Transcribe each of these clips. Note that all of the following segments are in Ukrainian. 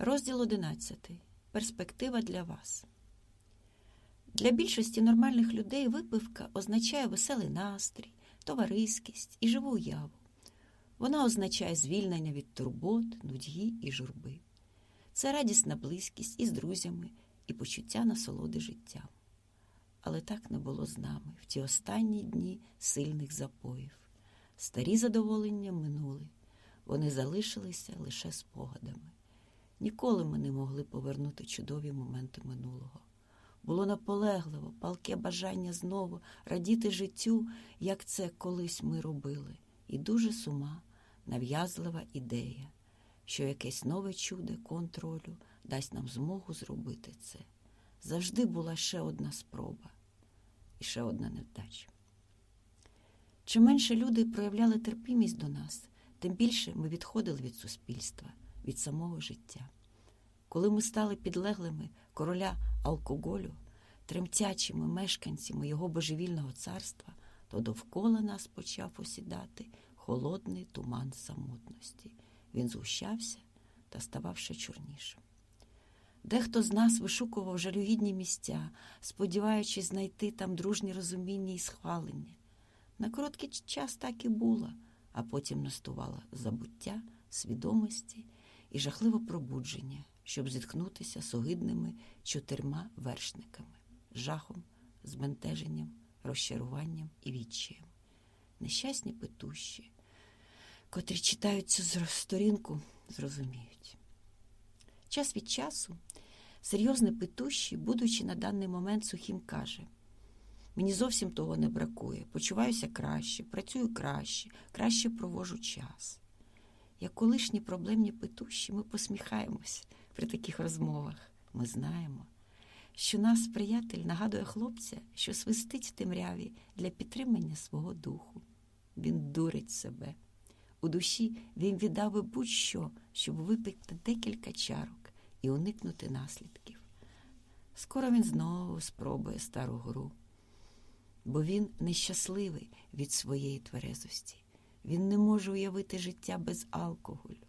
Розділ 11. Перспектива для вас. Для більшості нормальних людей випивка означає веселий настрій, товариськість і живу уяву. Вона означає звільнення від турбот, нудьги і журби. Це радісна близькість із друзями і почуття насолоди життям. Але так не було з нами в ті останні дні сильних запоїв. Старі задоволення минули, вони залишилися лише спогадами. Ніколи ми не могли повернути чудові моменти минулого. Було наполегливо, палке бажання знову радіти життю, як це колись ми робили, і дуже сума, нав'язлива ідея, що якесь нове чудо контролю дасть нам змогу зробити це. Завжди була ще одна спроба і ще одна невдача. Чим менше люди проявляли терпімість до нас, тим більше ми відходили від суспільства, від самого життя. Коли ми стали підлеглими короля алкоголю, тремтячими мешканцями його божевільного царства, то довкола нас почав осідати холодний туман самотності. Він згущався та ставав ще чорнішим. Дехто з нас вишукував жалюгідні місця, сподіваючись знайти там дружнє розуміння і схвалення. На короткий час так і було, а потім настувало забуття, свідомості і жахливе пробудження, щоб зіткнутися з огидними чотирма вершниками жахом, збентеженням, розчаруванням і відчаєм. Нещасні петущі, котрі читають цю сторінку, зрозуміють. Час від часу серйозний петущий, будучи на даний момент сухим, каже Мені зовсім того не бракує, почуваюся краще, працюю краще, краще провожу час. Як колишні проблемні петущі, ми посміхаємось при таких розмовах. Ми знаємо, що нас приятель нагадує хлопця, що свистить в темряві для підтримання свого духу. Він дурить себе. У душі він віддав би будь-що, щоб випити декілька чарок і уникнути наслідків. Скоро він знову спробує стару гру, бо він нещасливий від своєї тверезості. Він не може уявити життя без алкоголю.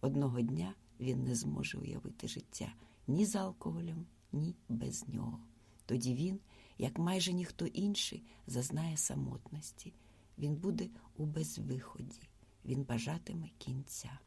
Одного дня він не зможе уявити життя ні з алкоголем, ні без нього. Тоді він, як майже ніхто інший, зазнає самотності. Він буде у безвиході, він бажатиме кінця.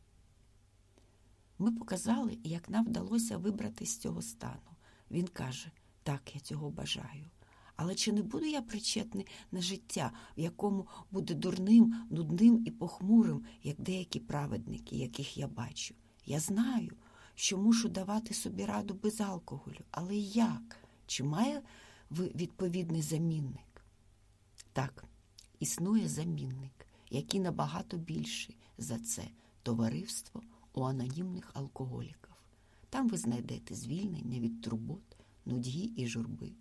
Ми показали, як нам вдалося вибрати з цього стану. Він каже: так, я цього бажаю. Але чи не буду я причетний на життя, в якому буде дурним, нудним і похмурим, як деякі праведники, яких я бачу? Я знаю, що мушу давати собі раду без алкоголю. Але як? Чи має відповідний замінник? Так, існує замінник, який набагато більший за це товариство у анонімних алкоголіків. Там ви знайдете звільнення від турбот, нудьги і журби.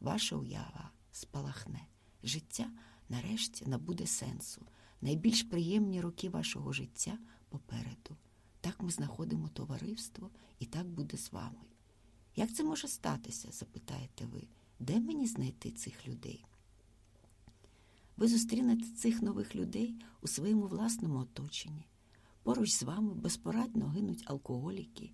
Ваша уява спалахне. Життя нарешті набуде сенсу. Найбільш приємні роки вашого життя попереду. Так ми знаходимо товариство, і так буде з вами. Як це може статися? запитаєте ви, де мені знайти цих людей? Ви зустрінете цих нових людей у своєму власному оточенні. Поруч з вами безпорадно гинуть алкоголіки,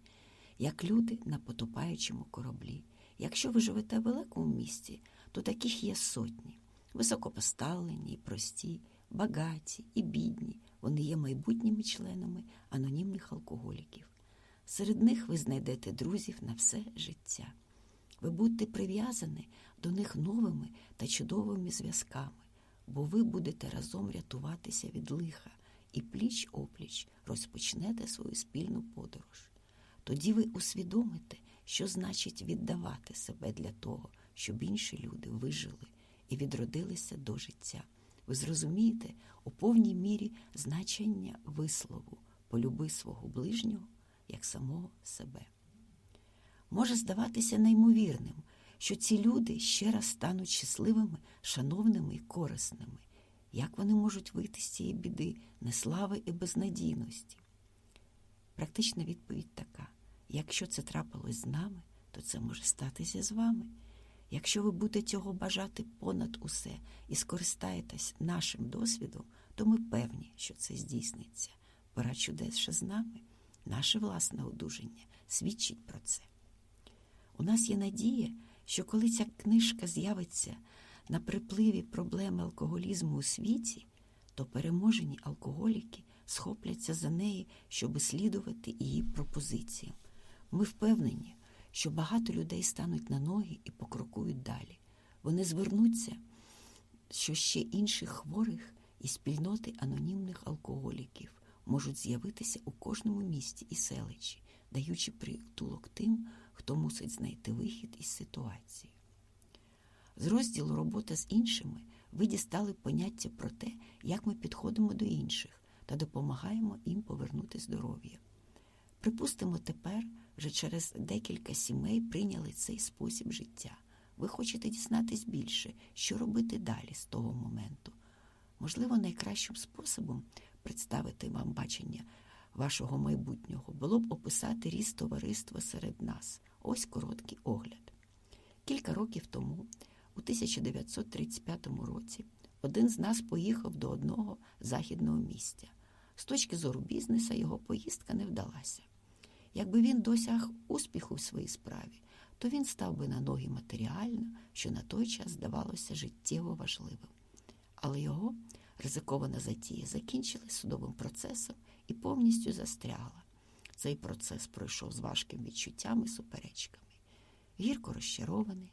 як люди на потопаючому кораблі. Якщо ви живете в великому місті, то таких є сотні. Високопоставлені, і прості, багаті і бідні. Вони є майбутніми членами анонімних алкоголіків. Серед них ви знайдете друзів на все життя. Ви будете прив'язані до них новими та чудовими зв'язками, бо ви будете разом рятуватися від лиха і пліч опліч розпочнете свою спільну подорож. Тоді ви усвідомите, що значить віддавати себе для того, щоб інші люди вижили і відродилися до життя. Ви зрозумієте у повній мірі значення вислову полюби свого ближнього як самого себе. Може здаватися неймовірним, що ці люди ще раз стануть щасливими, шановними і корисними. Як вони можуть вийти з цієї біди, неслави і безнадійності? Практична відповідь така: якщо це трапилось з нами, то це може статися з вами. Якщо ви будете цього бажати понад усе і скористаєтесь нашим досвідом, то ми певні, що це здійсниться. Пора чудес ще з нами. Наше власне одужання свідчить про це. У нас є надія, що коли ця книжка з'явиться на припливі проблеми алкоголізму у світі, то переможені алкоголіки схопляться за неї, щоб слідувати її пропозиціям. Ми впевнені, що багато людей стануть на ноги і покрокують далі. Вони звернуться, що ще інших хворих і спільноти анонімних алкоголіків можуть з'явитися у кожному місті і селищі, даючи притулок тим, хто мусить знайти вихід із ситуації. З розділу робота з іншими ви дістали поняття про те, як ми підходимо до інших та допомагаємо їм повернути здоров'я. Припустимо, тепер вже через декілька сімей прийняли цей спосіб життя. Ви хочете дізнатись більше, що робити далі з того моменту. Можливо, найкращим способом представити вам бачення вашого майбутнього було б описати ріст товариства серед нас. Ось короткий огляд. Кілька років тому, у 1935 році, один з нас поїхав до одного західного місця. З точки зору бізнеса його поїздка не вдалася. Якби він досяг успіху в своїй справі, то він став би на ноги матеріально, що на той час здавалося життєво важливим. Але його ризикована затія закінчилась судовим процесом і повністю застрягла. Цей процес пройшов з важким відчуттям і суперечками. Гірко розчарований,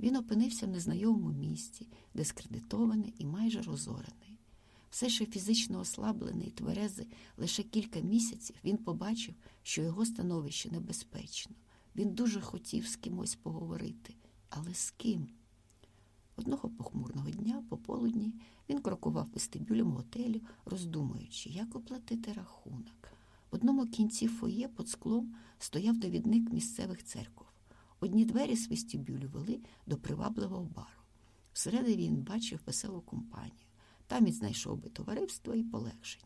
він опинився в незнайомому місці, дискредитований і майже розорений. Все ще фізично ослаблений і тверезий лише кілька місяців він побачив, що його становище небезпечно. Він дуже хотів з кимось поговорити, але з ким? Одного похмурного дня, пополудні, він крокував вестибюлем готелю, роздумуючи, як оплатити рахунок. В одному кінці фоє під склом стояв довідник місцевих церков. Одні двері з вестибюлю вели до привабливого бару. Всередині він бачив веселу компанію. Там знайшов би товариство і полегшення.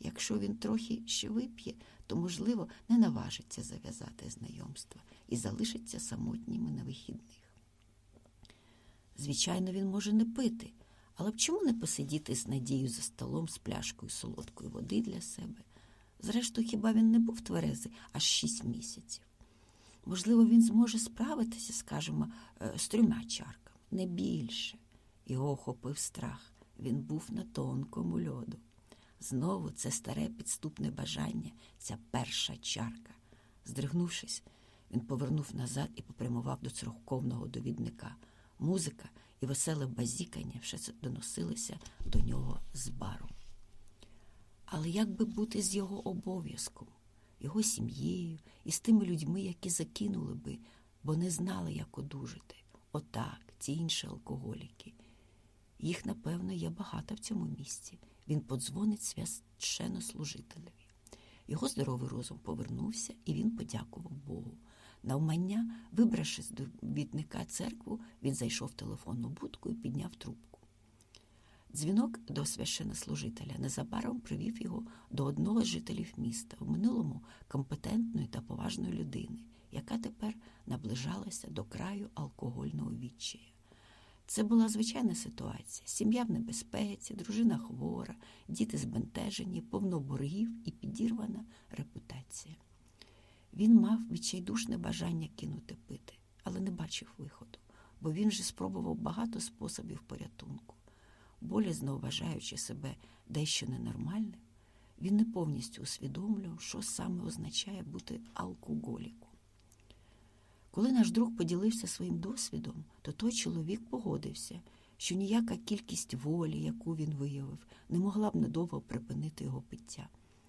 Якщо він трохи ще вип'є, то, можливо, не наважиться зав'язати знайомства і залишиться самотніми на вихідних. Звичайно, він може не пити, але б чому не посидіти з надією за столом з пляшкою солодкої води для себе? Зрештою, хіба він не був тверезий аж шість місяців? Можливо, він зможе справитися, скажімо, е, з трьома чарками, не більше. Його охопив страх. Він був на тонкому льоду. Знову це старе підступне бажання, ця перша чарка. Здригнувшись, він повернув назад і попрямував до церковного довідника. Музика і веселе базікання це доносилися до нього з бару. Але як би бути з його обов'язком, його сім'єю і з тими людьми, які закинули би, бо не знали, як одужати? Отак, ці інші алкоголіки. Їх, напевно, є багато в цьому місці. Він подзвонить священнослужителеві. Його здоровий розум повернувся, і він подякував Богу. Навмання, вибравши з довідника церкву, він зайшов в телефонну будку і підняв трубку. Дзвінок до священнослужителя незабаром привів його до одного з жителів міста, в минулому компетентної та поважної людини, яка тепер наближалася до краю алкогольного відчаю. Це була звичайна ситуація. Сім'я в небезпеці, дружина хвора, діти збентежені, повно боргів і підірвана репутація. Він мав відчайдушне бажання кинути пити, але не бачив виходу, бо він же спробував багато способів порятунку. Болізно вважаючи себе дещо ненормальним, він не повністю усвідомлював, що саме означає бути алкоголіком. Коли наш друг поділився своїм досвідом, то той чоловік погодився, що ніяка кількість волі, яку він виявив, не могла б надовго припинити його пиття.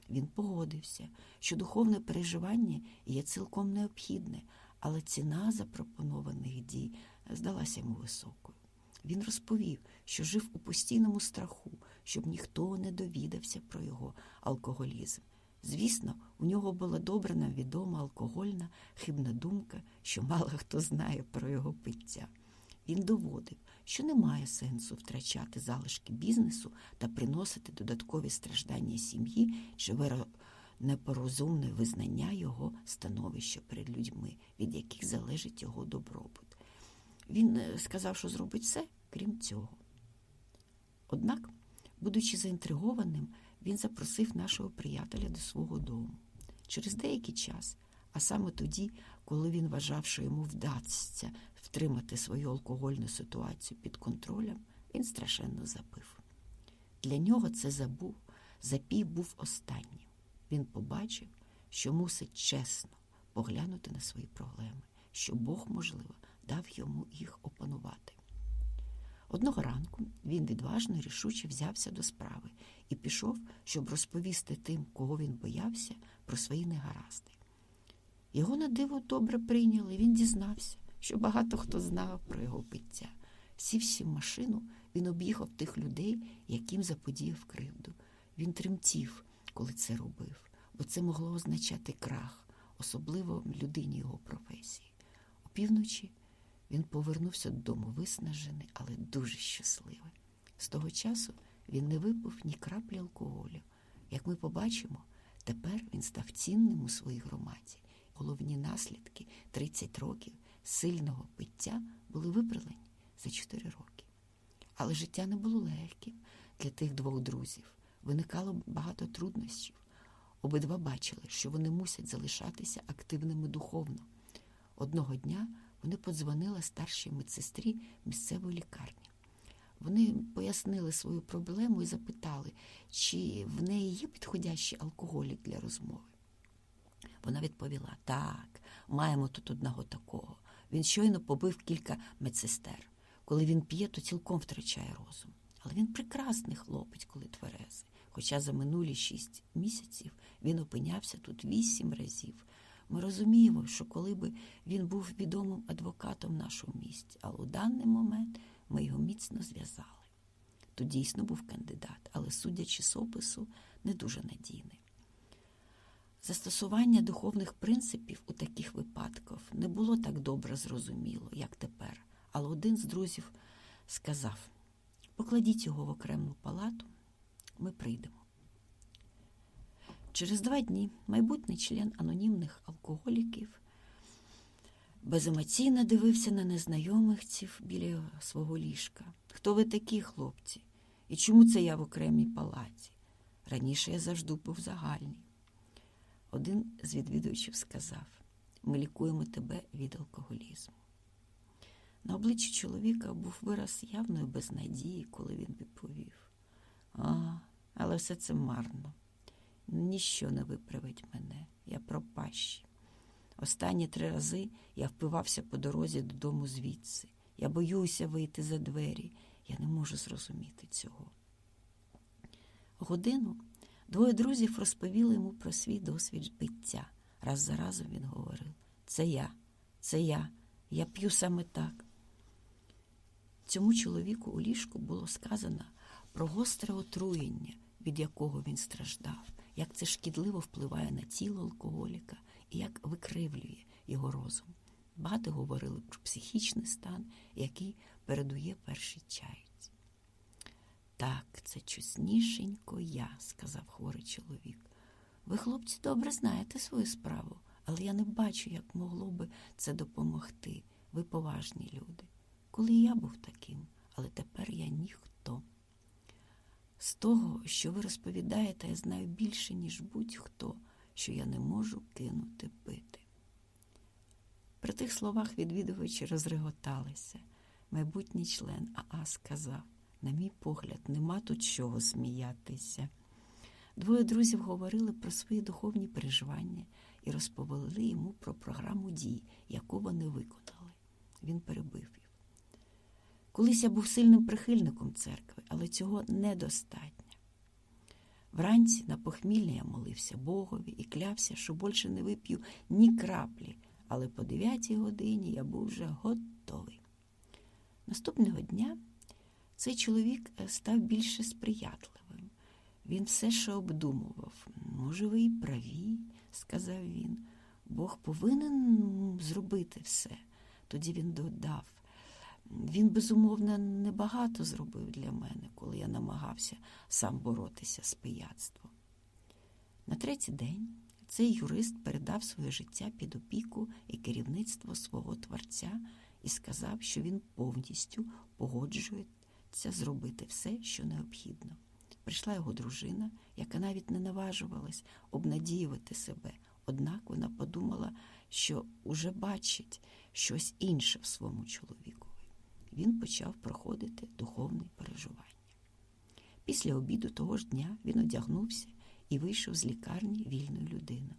Він погодився, що духовне переживання є цілком необхідне, але ціна запропонованих дій здалася йому високою. Він розповів, що жив у постійному страху, щоб ніхто не довідався про його алкоголізм. Звісно, у нього була добре нам відома алкогольна хибна думка, що мало хто знає про його пиття. Він доводив, що немає сенсу втрачати залишки бізнесу та приносити додаткові страждання сім'ї чи непорозумне визнання його становища перед людьми, від яких залежить його добробут. Він сказав, що зробить все, крім цього. Однак, будучи заінтригованим, він запросив нашого приятеля до свого дому. Через деякий час, а саме тоді, коли він вважав, що йому вдасться втримати свою алкогольну ситуацію під контролем, він страшенно запив. Для нього це забув, запій був останнім. Він побачив, що мусить чесно поглянути на свої проблеми, що Бог, можливо, дав йому їх опанувати. Одного ранку він відважно рішуче взявся до справи і пішов, щоб розповісти тим, кого він боявся, про свої негаразди. Його на диво добре прийняли, він дізнався, що багато хто знав про його пиття. Сівши в машину, він об'їхав тих людей, яким заподіяв кривду. Він тремтів, коли це робив, бо це могло означати крах, особливо людині його професії. Опівночі він повернувся додому виснажений, але дуже щасливий. З того часу він не випив ні краплі алкоголю. Як ми побачимо, тепер він став цінним у своїй громаді. Головні наслідки 30 років сильного пиття були виправлені за 4 роки. Але життя не було легким для тих двох друзів. Виникало багато труднощів. Обидва бачили, що вони мусять залишатися активними духовно. Одного дня вони подзвонили старшій медсестрі місцевої лікарні. Вони пояснили свою проблему і запитали, чи в неї є підходящий алкоголік для розмови. Вона відповіла: так, маємо тут одного такого. Він щойно побив кілька медсестер. Коли він п'є, то цілком втрачає розум. Але він прекрасний хлопець, коли тверезий. Хоча за минулі шість місяців він опинявся тут вісім разів. Ми розуміємо, що коли би він був відомим адвокатом в нашому місті, але у даний момент ми його міцно зв'язали. Тут дійсно був кандидат, але, судячи з опису, не дуже надійний. Застосування духовних принципів у таких випадках не було так добре зрозуміло, як тепер. Але один з друзів сказав: покладіть його в окрему палату, ми прийдемо. Через два дні майбутній член анонімних алкоголіків беземоційно дивився на незнайомихців біля свого ліжка. Хто ви такі, хлопці? І чому це я в окремій палаті? Раніше я завжди був загальний. Один з відвідувачів сказав: ми лікуємо тебе від алкоголізму. На обличчі чоловіка був вираз явної безнадії, коли він відповів: А, але все це марно. Ніщо не виправить мене, я пропащий. Останні три рази я впивався по дорозі додому звідси. Я боюся вийти за двері. Я не можу зрозуміти цього. Годину двоє друзів розповіли йому про свій досвід биття. Раз за разом він говорив: Це я, це я, я п'ю саме так. Цьому чоловіку у ліжку було сказано про гостре отруєння, від якого він страждав, як це шкідливо впливає на тіло алкоголіка і як викривлює його розум. Багато говорили про психічний стан, який передує першій чайці. Так, це чеснішенько я, сказав хворий чоловік. Ви, хлопці, добре знаєте свою справу, але я не бачу, як могло би це допомогти. Ви поважні люди. Коли я був таким, але тепер я ніхто. З того, що ви розповідаєте, я знаю більше, ніж будь-хто, що я не можу кинути пити. При тих словах відвідувачі розреготалися. Майбутній член АА сказав: на мій погляд, нема тут чого сміятися. Двоє друзів говорили про свої духовні переживання і розповіли йому про програму дій, яку вони виконали. Він перебив. Колись я був сильним прихильником церкви, але цього недостатньо. Вранці на похмілля я молився Богові і клявся, що більше не вип'ю ні краплі, але по дев'ятій годині я був вже готовий. Наступного дня цей чоловік став більше сприятливим. Він все ще обдумував. Може, ви і праві, сказав він. Бог повинен зробити все. Тоді він додав. Він, безумовно, небагато зробив для мене, коли я намагався сам боротися з пияцтвом. На третій день цей юрист передав своє життя під опіку і керівництво свого творця і сказав, що він повністю погоджується зробити все, що необхідно. Прийшла його дружина, яка навіть не наважувалась обнадіювати себе Однак вона подумала, що уже бачить щось інше в своєму чоловікові. Він почав проходити духовне переживання. Після обіду того ж дня він одягнувся і вийшов з лікарні вільною людиною.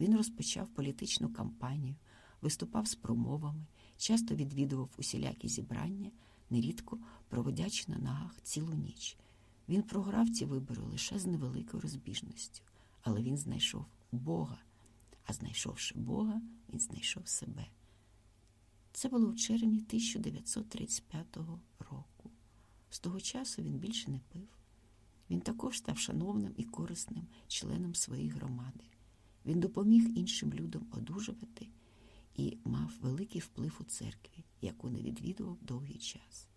Він розпочав політичну кампанію, виступав з промовами, часто відвідував усілякі зібрання, нерідко проводячи на ногах цілу ніч. Він програв ці вибори лише з невеликою розбіжністю, але він знайшов Бога, а знайшовши Бога, він знайшов себе. Це було в червні 1935 року. З того часу він більше не пив. Він також став шановним і корисним членом своєї громади. Він допоміг іншим людям одужувати і мав великий вплив у церкві, яку не відвідував довгий час.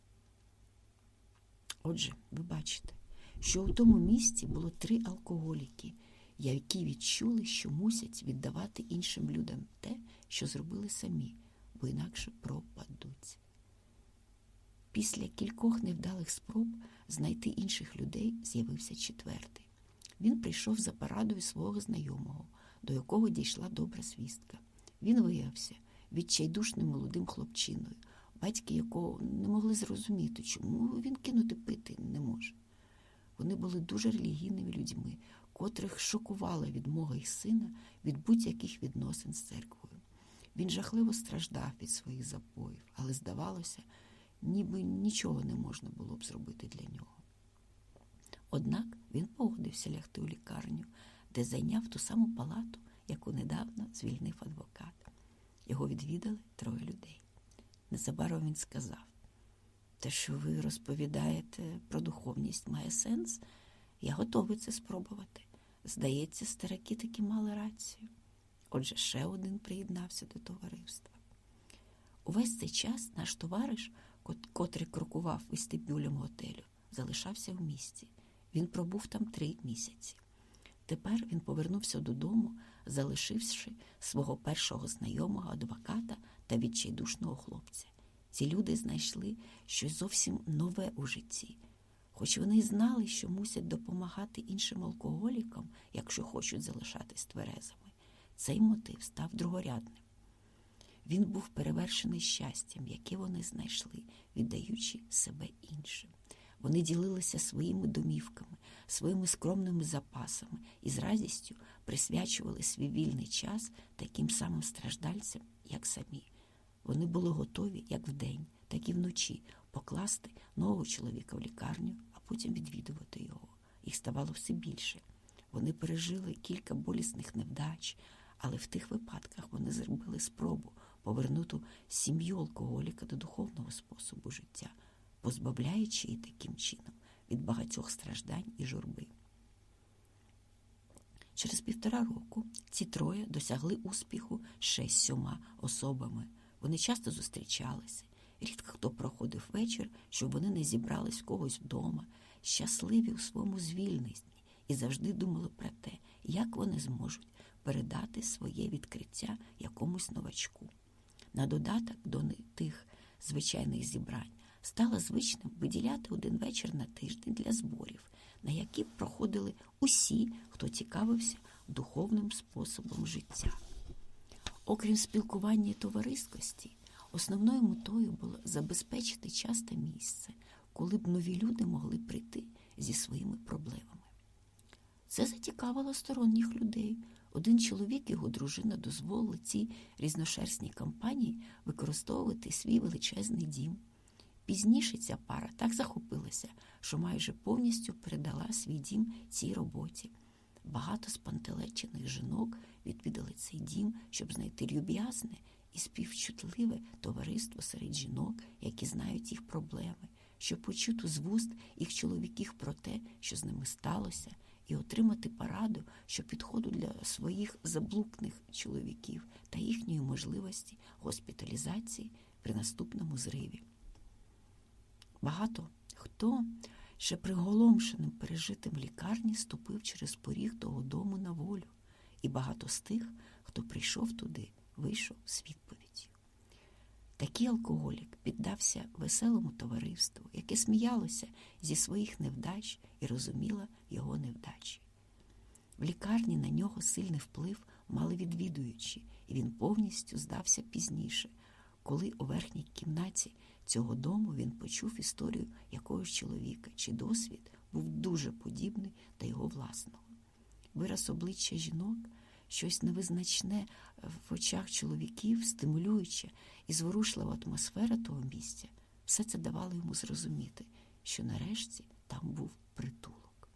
Отже, ви бачите, що у тому місці було три алкоголіки, які відчули, що мусять віддавати іншим людям те, що зробили самі, бо інакше пропадуть. Після кількох невдалих спроб знайти інших людей з'явився четвертий. Він прийшов за порадою свого знайомого, до якого дійшла добра звістка. Він виявився відчайдушним молодим хлопчиною, батьки якого не могли зрозуміти, чому він кинути пити не може. Вони були дуже релігійними людьми, котрих шокувала відмога їх сина від будь-яких відносин з церквою. Він жахливо страждав від своїх запоїв, але здавалося, ніби нічого не можна було б зробити для нього. Однак він погодився лягти у лікарню, де зайняв ту саму палату, яку недавно звільнив адвокат. Його відвідали троє людей. Незабаром він сказав: те, що ви розповідаєте про духовність, має сенс. Я готовий це спробувати. Здається, стараки таки мали рацію. Отже, ще один приєднався до товариства. Увесь цей час наш товариш, котрий крокував вестибюлем готелю, залишався в місті. Він пробув там три місяці. Тепер він повернувся додому, залишивши свого першого знайомого адвоката та відчайдушного хлопця. Ці люди знайшли щось зовсім нове у житті, хоч вони й знали, що мусять допомагати іншим алкоголікам, якщо хочуть залишатись тверезими. Цей мотив став другорядним. Він був перевершений щастям, яке вони знайшли, віддаючи себе іншим. Вони ділилися своїми домівками, своїми скромними запасами і з радістю присвячували свій вільний час таким самим страждальцям, як самі. Вони були готові як вдень, так і вночі покласти нового чоловіка в лікарню, а потім відвідувати його. Їх ставало все більше. Вони пережили кілька болісних невдач, але в тих випадках вони зробили спробу повернути сім'ю алкоголіка до духовного способу життя, позбавляючи її таким чином від багатьох страждань і журби. Через півтора року ці троє досягли успіху ще з сьома особами. Вони часто зустрічалися. Рідко хто проходив вечір, щоб вони не зібрались в когось вдома, щасливі у своєму звільненні і завжди думали про те, як вони зможуть передати своє відкриття якомусь новачку. На додаток до тих звичайних зібрань стало звичним виділяти один вечір на тиждень для зборів, на які проходили усі, хто цікавився духовним способом життя. Окрім спілкування і товариськості, основною метою було забезпечити час та місце, коли б нові люди могли прийти зі своїми проблемами. Це зацікавило сторонніх людей. Один чоловік його дружина дозволили цій різношерстній компанії використовувати свій величезний дім. Пізніше ця пара так захопилася, що майже повністю передала свій дім цій роботі. Багато спантелечених жінок відвідали цей дім, щоб знайти люб'язне і співчутливе товариство серед жінок, які знають їх проблеми, щоб почути з вуст їх чоловіків про те, що з ними сталося, і отримати пораду, що підходу для своїх заблукних чоловіків та їхньої можливості госпіталізації при наступному зриві. Багато хто ще приголомшеним пережитим лікарні ступив через поріг того дому на волю, і багато з тих, хто прийшов туди, вийшов з. Такий алкоголік піддався веселому товариству, яке сміялося зі своїх невдач і розуміло його невдачі. В лікарні на нього сильний вплив мали відвідуючі, і він повністю здався пізніше, коли у верхній кімнаті цього дому він почув історію якогось чоловіка, чий досвід був дуже подібний до його власного. Вираз обличчя жінок, щось невизначне в очах чоловіків, стимулююче і зворушлива атмосфера того місця, все це давало йому зрозуміти, що нарешті там був притулок.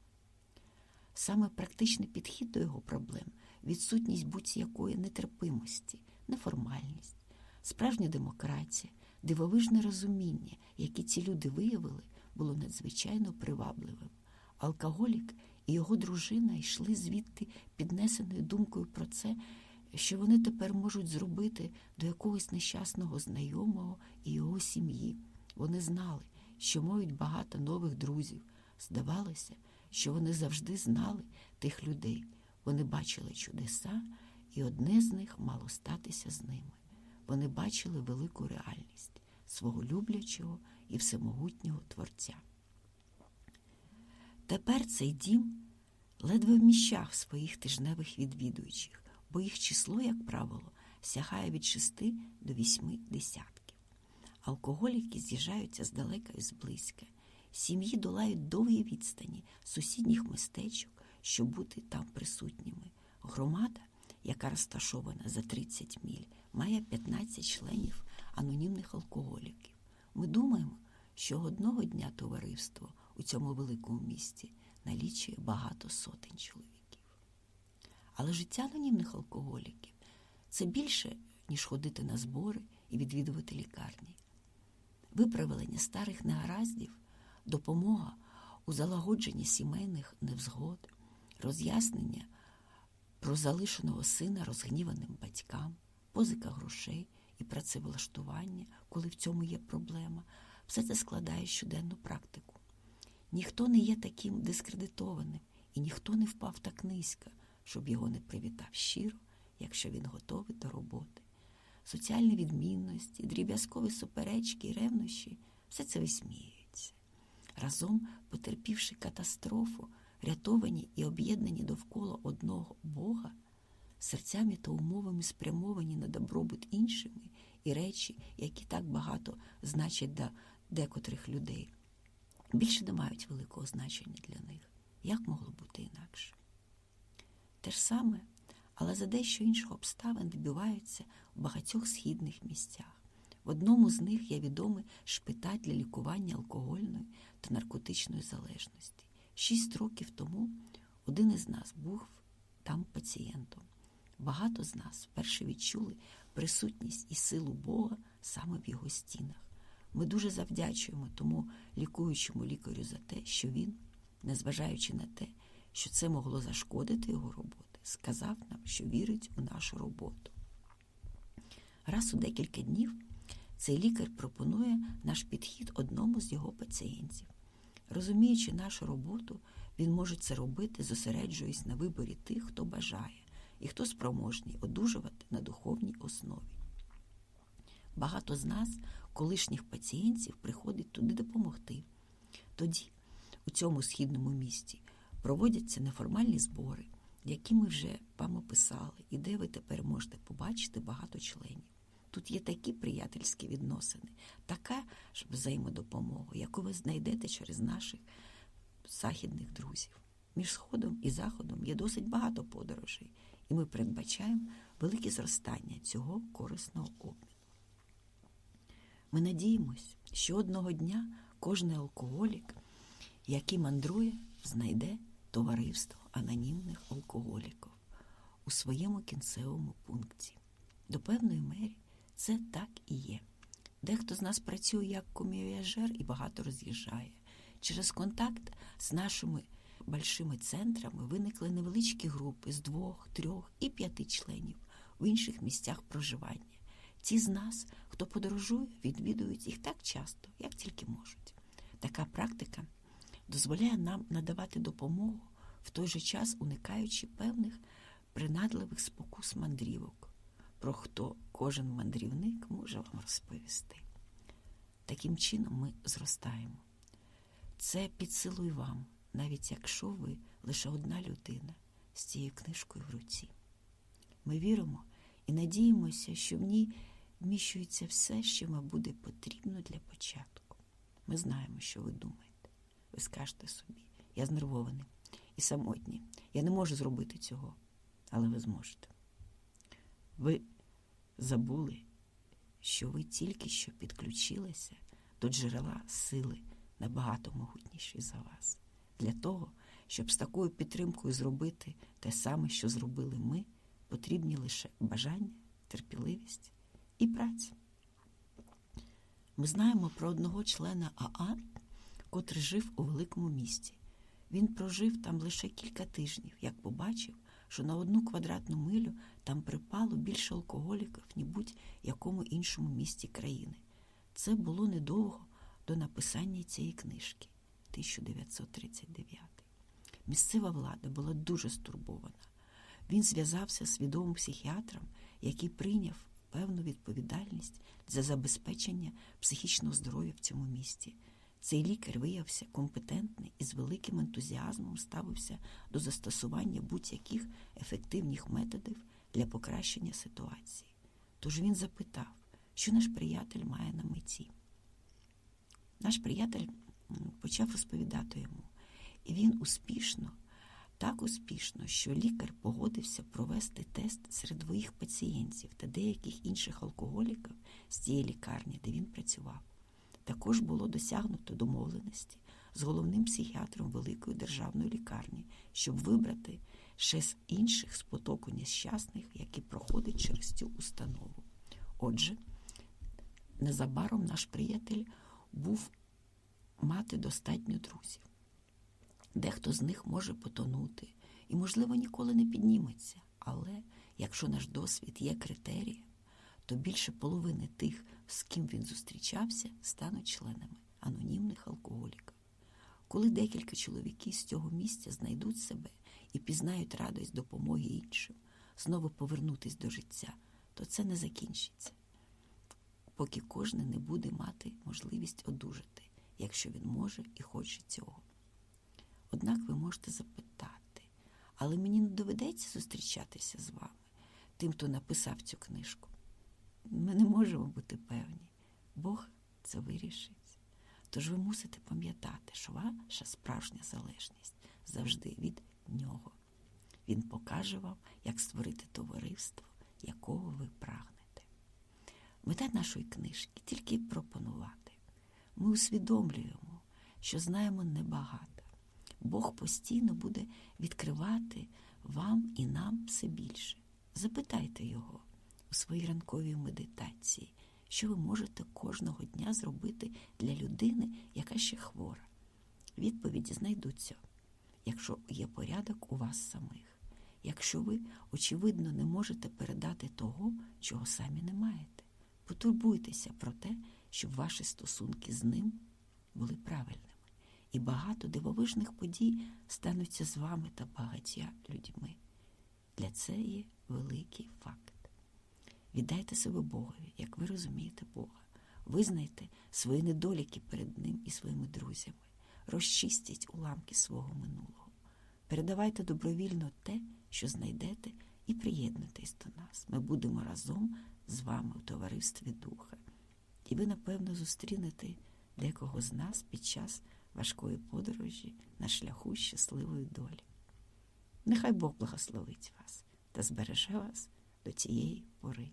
Саме практичний підхід до його проблем, відсутність будь-якої нетерпимості, неформальність, справжня демократія, дивовижне розуміння, які ці люди виявили, було надзвичайно привабливим. Алкоголік і його дружина йшли звідти піднесеною думкою про це, що вони тепер можуть зробити до якогось нещасного знайомого і його сім'ї. Вони знали, що мають багато нових друзів. Здавалося, що вони завжди знали тих людей. Вони бачили чудеса, і одне з них мало статися з ними. Вони бачили велику реальність свого люблячого і всемогутнього Творця. Тепер цей дім ледве вміщав своїх тижневих відвідуючих, бо їх число, як правило, сягає від шести до вісьми десятків. Алкоголіки з'їжджаються здалека і зблизька. Сім'ї долають довгі відстані сусідніх містечок, щоб бути там присутніми. Громада, яка розташована за 30 міль, має 15 членів анонімних алкоголіків. Ми думаємо, що одного дня товариство у цьому великому місті налічує багато сотень чоловіків. Але життя анонімних алкоголіків це більше, ніж ходити на збори і відвідувати лікарні. Виправлення старих негараздів, допомога у залагодженні сімейних невзгод, роз'яснення про залишеного сина розгніваним батькам, позика грошей і працевлаштування, коли в цьому є проблема, все це складає щоденну практику. Ніхто не є таким дискредитованим, і ніхто не впав так низько, щоб його не привітав щиро, якщо він готовий до роботи. Соціальні відмінності, дріб'язкові суперечки і ревнощі все це висміюється. Разом, потерпівши катастрофу, рятовані і об'єднані довкола одного Бога, серцями та умовами спрямовані на добробут іншими і речі, які так багато значать для декотрих людей, більше не мають великого значення для них. Як могло бути інакше? Те ж саме, але за дещо інших обставин відбуваються в багатьох східних місцях. В одному з них є відомий шпиталь для лікування алкогольної та наркотичної залежності. Шість років тому один із нас був там пацієнтом. Багато з нас вперше відчули присутність і силу Бога саме в його стінах. Ми дуже завдячуємо тому лікуючому лікарю за те, що він, незважаючи на те, що це могло зашкодити його роботи, сказав нам, що вірить у нашу роботу. Раз у декілька днів цей лікар пропонує наш підхід одному з його пацієнтів. Розуміючи нашу роботу, він може це робити, зосереджуючись на виборі тих, хто бажає і хто спроможний одужувати на духовній основі. Багато з нас, колишніх пацієнтів, приходить туди допомогти. Тоді, у цьому східному місті, проводяться неформальні збори, які ми вже вам описали, і де ви тепер можете побачити багато членів. Тут є такі приятельські відносини, така ж взаємодопомога, яку ви знайдете через наших західних друзів. Між Сходом і Заходом є досить багато подорожей, і ми передбачаємо велике зростання цього корисного обміну. Ми надіємось, що одного дня кожен алкоголік, який мандрує, знайде товариство анонімних алкоголіків у своєму кінцевому пункті. До певної мері це так і є. Дехто з нас працює як комівіажер і багато роз'їжджає. Через контакт з нашими большими центрами виникли невеличкі групи з двох, трьох і п'яти членів в інших місцях проживання. Ті з нас, хто подорожує, відвідують їх так часто, як тільки можуть. Така практика дозволяє нам надавати допомогу, в той же час уникаючи певних принадливих спокус мандрівок, про хто кожен мандрівник може вам розповісти. Таким чином ми зростаємо. Це під силою вам, навіть якщо ви лише одна людина з цією книжкою в руці. Ми віримо і надіємося, що в ній вміщується все, що вам буде потрібно для початку. Ми знаємо, що ви думаєте. Ви скажете собі, я знервований і самотній. Я не можу зробити цього, але ви зможете. Ви забули, що ви тільки що підключилися до джерела сили набагато могутнішої за вас. Для того, щоб з такою підтримкою зробити те саме, що зробили ми, потрібні лише бажання, терпіливість і праця. Ми знаємо про одного члена АА, котрий жив у великому місті. Він прожив там лише кілька тижнів, як побачив, що на одну квадратну милю там припало більше алкоголіків, ніж будь-якому іншому місті країни. Це було недовго до написання цієї книжки 1939. Місцева влада була дуже стурбована. Він зв'язався з відомим психіатром, який прийняв певну відповідальність за забезпечення психічного здоров'я в цьому місті. Цей лікар виявився компетентний і з великим ентузіазмом ставився до застосування будь-яких ефективних методів для покращення ситуації. Тож він запитав, що наш приятель має на меті. Наш приятель почав розповідати йому, і він успішно, так успішно, що лікар погодився провести тест серед двоїх пацієнтів та деяких інших алкоголіків з тієї лікарні, де він працював. Також було досягнуто домовленості з головним психіатром великої державної лікарні, щоб вибрати ще з інших з потоку нещасних, які проходять через цю установу. Отже, незабаром наш приятель був мати достатньо друзів. Дехто з них може потонути і, можливо, ніколи не підніметься. Але якщо наш досвід є критерієм, то більше половини тих, з ким він зустрічався, стануть членами анонімних алкоголіків. Коли декілька чоловіків з цього місця знайдуть себе і пізнають радість допомоги іншим, знову повернутись до життя, то це не закінчиться, поки кожен не буде мати можливість одужати, якщо він може і хоче цього. Однак ви можете запитати, але мені не доведеться зустрічатися з вами, тим, хто написав цю книжку. Ми не можемо бути певні. Бог це вирішить. Тож ви мусите пам'ятати, що ваша справжня залежність завжди від нього. Він покаже вам, як створити товариство, якого ви прагнете. Мета нашої книжки тільки пропонувати. Ми усвідомлюємо, що знаємо небагато. Бог постійно буде відкривати вам і нам все більше. Запитайте його у своїй ранковій медитації, що ви можете кожного дня зробити для людини, яка ще хвора. Відповіді знайдуться, якщо є порядок у вас самих, якщо ви, очевидно, не можете передати того, чого самі не маєте. Потурбуйтеся про те, щоб ваші стосунки з ним були правильними. І багато дивовижних подій стануться з вами та багатья людьми. Для це є великий факт. Віддайте себе Богові, як ви розумієте Бога. Визнайте свої недоліки перед Ним і своїми друзями. Розчистіть уламки свого минулого. Передавайте добровільно те, що знайдете, і приєднуйтесь до нас. Ми будемо разом з вами у товаристві Духа. І ви, напевно, зустрінете декого з нас під час важкої подорожі на шляху щасливої долі. Нехай Бог благословить вас та збереже вас до цієї пори.